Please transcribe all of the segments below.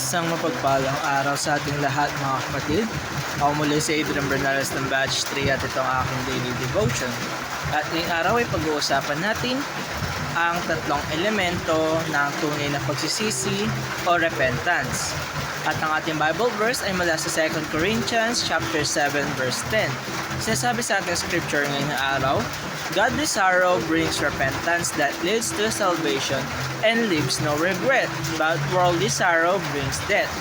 Isang mapagpalang araw sa ating lahat mga kapatid. Ako muli si Adrian Bernales ng Batch 3 at itong aking daily devotion. At ngayong araw ay pag-uusapan natin ang tatlong elemento ng tunay na pagsisisi o repentance. At ang ating Bible verse ay mula sa 2 Corinthians chapter 7 verse 10. Sinasabi sa ating scripture ngayong araw, Godly sorrow brings repentance that leads to salvation and leaves no regret, but worldly sorrow brings death.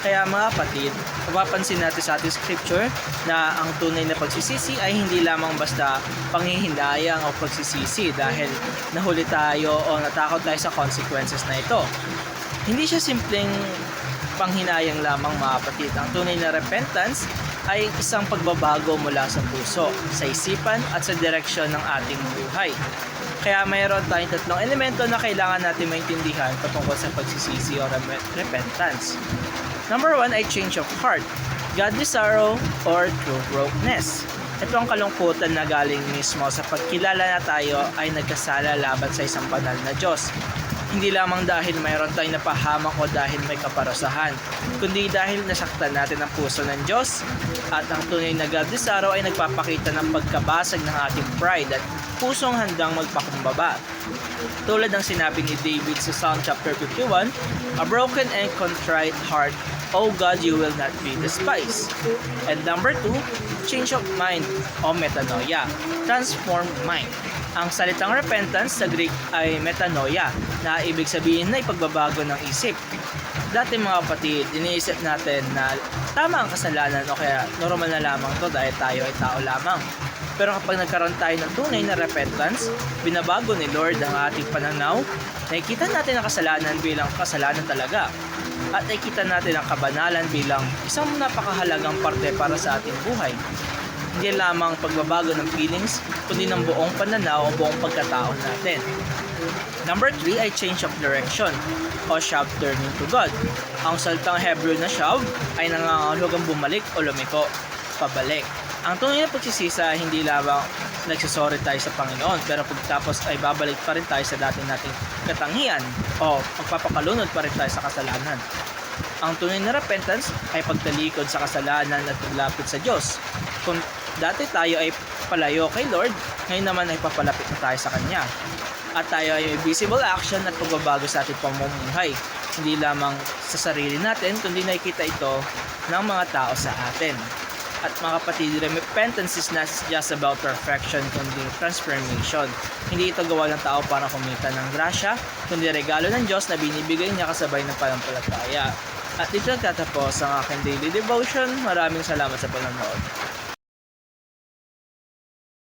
Kaya mga kapatid, mapapansin natin sa ating scripture na ang tunay na pagsisisi ay hindi lamang basta panghihinayang o pagsisisi dahil nahuli tayo o natakot tayo sa consequences na ito. Hindi siya simpleng panghinayang lamang mga. Ang tunay na repentance ay isang pagbabago mula sa puso, sa isipan at sa direksyon ng ating buhay. Kaya mayroon tayong tatlong elemento na kailangan natin maintindihan patungkol sa pagsisisi o rep- repentance. Number one ay change of heart, godly sorrow or true brokenness. Ito ang kalungkutan na galing mismo sa pagkilala na tayo ay nagkasala laban sa isang banal na Diyos. Hindi lamang dahil mayroon tayong napahamak o dahil may kaparasahan, kundi dahil nasaktan natin ang puso ng Diyos at ang tunay na godly sorrow ay nagpapakita ng pagkabasag ng ating pride at pusong handang magpakumbaba. Tulad ng sinabi ni David sa Psalm chapter 51, A broken and contrite heart, O God, you will not be despised. And number two, change of mind o metanoia, transformed mind. Ang salitang repentance sa Greek ay metanoia na ibig sabihin na ipagbabago ng isip. Dati mga kapatid, iniisip natin na tama ang kasalanan o kaya normal na lamang to dahil tayo ay tao lamang. Pero kapag nagkaroon tayo ng tunay na repentance, binabago ni Lord ang ating pananaw, nakikita natin ang kasalanan bilang kasalanan talaga. At nakikita natin ang kabanalan bilang isang napakahalagang parte para sa ating buhay. Hindi lamang pagbabago ng feelings, kundi ng buong pananaw o buong pagkatao natin. Number 3 ay change of direction o shav turning to God. Ang salitang Hebrew na shav ay nangangahulugang bumalik o lumiko, pabalik. Ang tunay na pagsisisa hindi lamang nagsasorry tayo sa Panginoon pero pagtapos ay babalik pa rin tayo sa dati nating katangian o magpapakalunod pa rin tayo sa kasalanan. Ang tunay na repentance ay pagtalikod sa kasalanan at paglapit sa Diyos. Kung dati tayo ay palayo kay Lord, ngayon naman ay papalapit na tayo sa Kanya. At tayo ay visible action at pagbabago sa ating pamumuhay. Hindi lamang sa sarili natin, kundi nakikita ito ng mga tao sa atin. At mga kapatid, repentance is not just about perfection, kundi transformation. Hindi ito gawa ng tao para kumita ng grasya, kundi regalo ng Diyos na binibigay niya kasabay ng panampalataya. At dito nagtatapos ang aking daily devotion. Maraming salamat sa panonood.